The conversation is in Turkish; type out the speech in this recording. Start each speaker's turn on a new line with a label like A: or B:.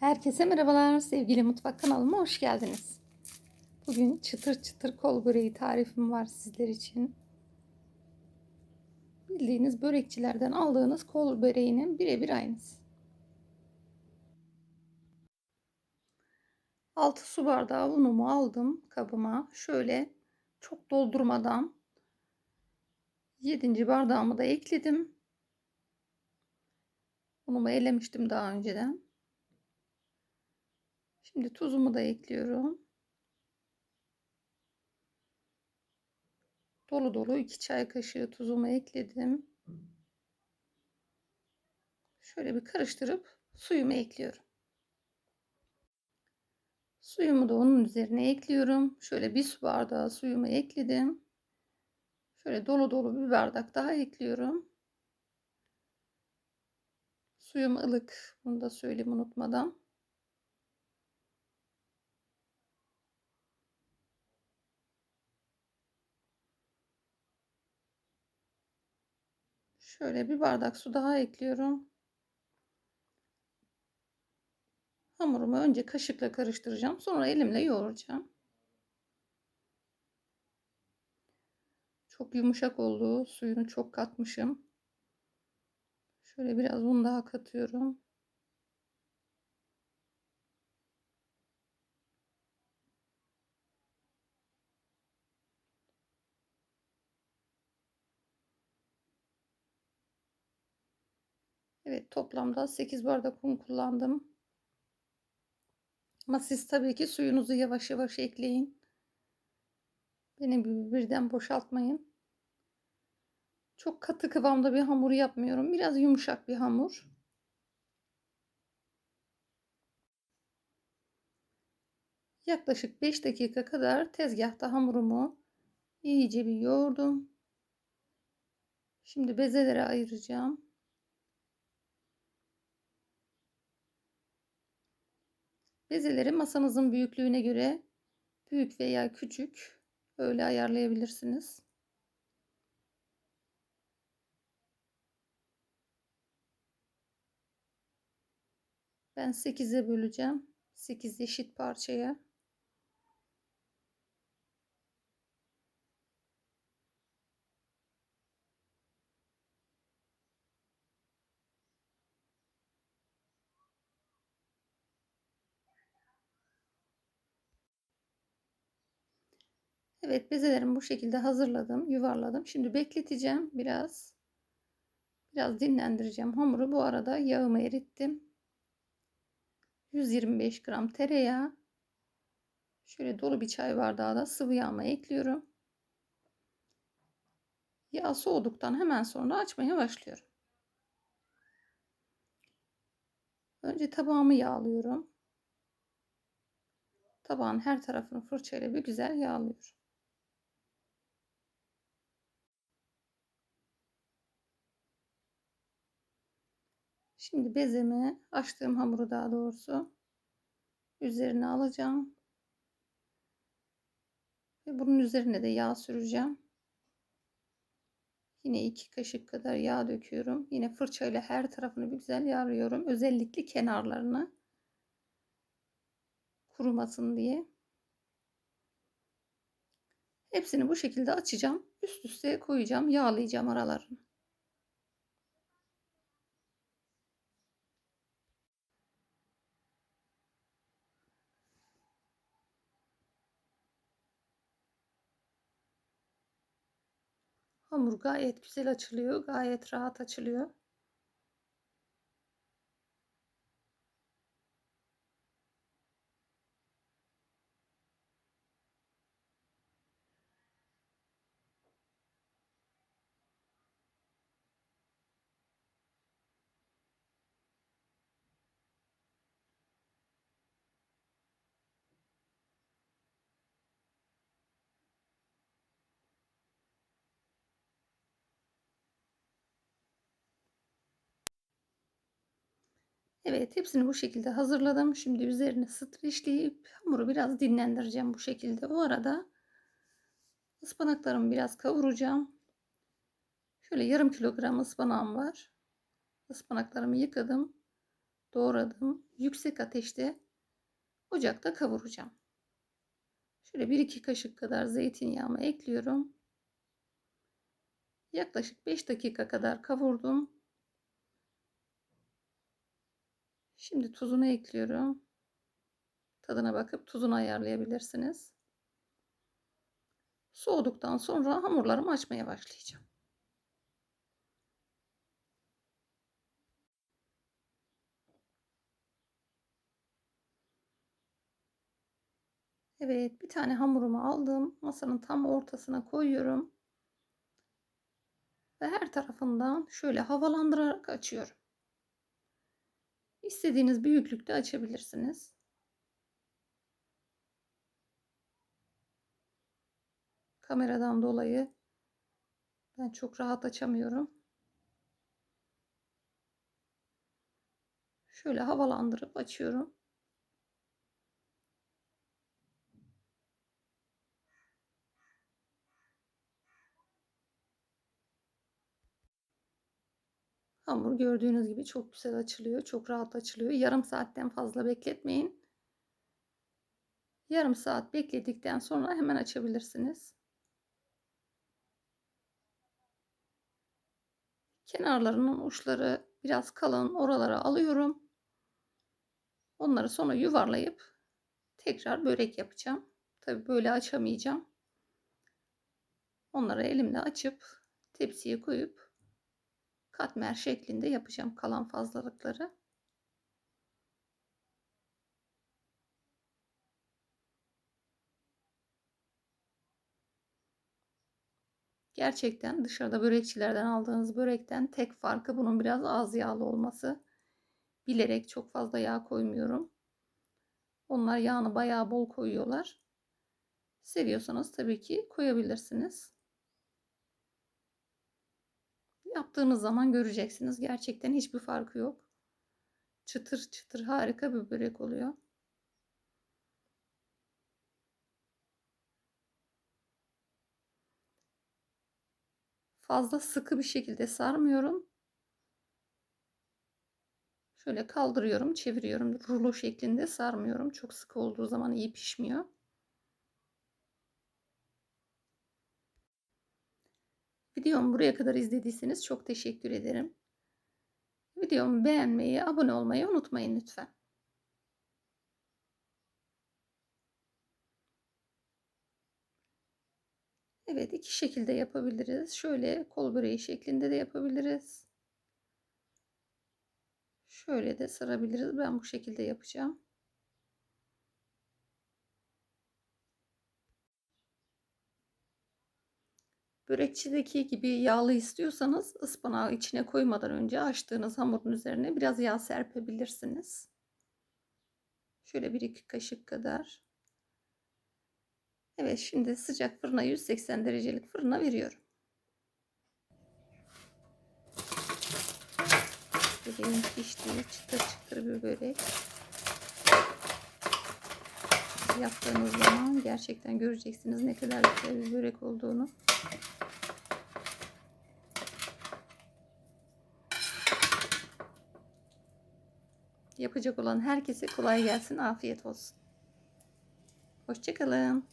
A: Herkese merhabalar. Sevgili mutfak kanalıma hoş geldiniz. Bugün çıtır çıtır kol böreği tarifim var sizler için. Bildiğiniz börekçilerden aldığınız kol böreğinin birebir aynısı. 6 su bardağı unumu aldım kabıma. Şöyle çok doldurmadan 7. bardağımı da ekledim. Unumu elemiştim daha önceden. Şimdi tuzumu da ekliyorum. Dolu dolu 2 çay kaşığı tuzumu ekledim. Şöyle bir karıştırıp suyumu ekliyorum. Suyumu da onun üzerine ekliyorum. Şöyle bir su bardağı suyumu ekledim. Şöyle dolu dolu bir bardak daha ekliyorum. Suyum ılık. Bunu da söyleyeyim unutmadan. Şöyle bir bardak su daha ekliyorum. Hamurumu önce kaşıkla karıştıracağım. Sonra elimle yoğuracağım. Çok yumuşak oldu. Suyunu çok katmışım. Şöyle biraz un daha katıyorum. Evet toplamda 8 bardak un kullandım. Ama siz tabii ki suyunuzu yavaş yavaş ekleyin. Beni birden boşaltmayın. Çok katı kıvamda bir hamur yapmıyorum. Biraz yumuşak bir hamur. Yaklaşık 5 dakika kadar tezgahta hamurumu iyice bir yoğurdum. Şimdi bezelere ayıracağım. Bezeleri masanızın büyüklüğüne göre büyük veya küçük öyle ayarlayabilirsiniz. Ben 8'e böleceğim. 8 eşit parçaya. Evet bezelerimi bu şekilde hazırladım. Yuvarladım. Şimdi bekleteceğim biraz. Biraz dinlendireceğim hamuru. Bu arada yağımı erittim. 125 gram tereyağı. Şöyle dolu bir çay bardağı da sıvı yağımı ekliyorum. Yağ soğuduktan hemen sonra açmaya başlıyorum. Önce tabağımı yağlıyorum. Tabağın her tarafını fırçayla bir güzel yağlıyorum. Şimdi bezemi açtığım hamuru daha doğrusu üzerine alacağım. Ve bunun üzerine de yağ süreceğim. Yine iki kaşık kadar yağ döküyorum. Yine fırçayla her tarafını bir güzel yağlıyorum. Özellikle kenarlarını kurumasın diye. Hepsini bu şekilde açacağım. Üst üste koyacağım. Yağlayacağım aralarını. Hamur gayet güzel açılıyor. Gayet rahat açılıyor. Evet hepsini bu şekilde hazırladım. Şimdi üzerine streçleyip hamuru biraz dinlendireceğim bu şekilde. O arada ıspanaklarımı biraz kavuracağım. Şöyle yarım kilogram ıspanağım var. Ispanaklarımı yıkadım. doğradım. Yüksek ateşte ocakta kavuracağım. Şöyle 1-2 kaşık kadar zeytinyağımı ekliyorum. Yaklaşık 5 dakika kadar kavurdum. Şimdi tuzunu ekliyorum. Tadına bakıp tuzunu ayarlayabilirsiniz. Soğuduktan sonra hamurlarımı açmaya başlayacağım. Evet, bir tane hamurumu aldım. Masanın tam ortasına koyuyorum. Ve her tarafından şöyle havalandırarak açıyorum. İstediğiniz büyüklükte açabilirsiniz. Kameradan dolayı ben çok rahat açamıyorum. Şöyle havalandırıp açıyorum. Hamur gördüğünüz gibi çok güzel açılıyor. Çok rahat açılıyor. Yarım saatten fazla bekletmeyin. Yarım saat bekledikten sonra hemen açabilirsiniz. Kenarlarının uçları biraz kalın. Oralara alıyorum. Onları sonra yuvarlayıp tekrar börek yapacağım. Tabi böyle açamayacağım. Onları elimle açıp tepsiye koyup katmer şeklinde yapacağım kalan fazlalıkları. Gerçekten dışarıda börekçilerden aldığınız börekten tek farkı bunun biraz az yağlı olması. Bilerek çok fazla yağ koymuyorum. Onlar yağını bayağı bol koyuyorlar. Seviyorsanız tabii ki koyabilirsiniz. Yaptığınız zaman göreceksiniz. Gerçekten hiçbir farkı yok. Çıtır çıtır harika bir börek oluyor. Fazla sıkı bir şekilde sarmıyorum. Şöyle kaldırıyorum, çeviriyorum. Rulo şeklinde sarmıyorum. Çok sıkı olduğu zaman iyi pişmiyor. Videomu buraya kadar izlediyseniz çok teşekkür ederim. Videomu beğenmeyi, abone olmayı unutmayın lütfen. Evet iki şekilde yapabiliriz. Şöyle kol böreği şeklinde de yapabiliriz. Şöyle de sarabiliriz. Ben bu şekilde yapacağım. Börekçideki gibi yağlı istiyorsanız ıspanağı içine koymadan önce açtığınız hamurun üzerine biraz yağ serpebilirsiniz. Şöyle bir iki kaşık kadar. Evet şimdi sıcak fırına 180 derecelik fırına veriyorum. Böreğin piştiği çıtır çıtır bir börek. Yaptığınız zaman gerçekten göreceksiniz ne kadar güzel bir börek olduğunu. Yapacak olan herkese kolay gelsin, afiyet olsun. Hoşçakalın.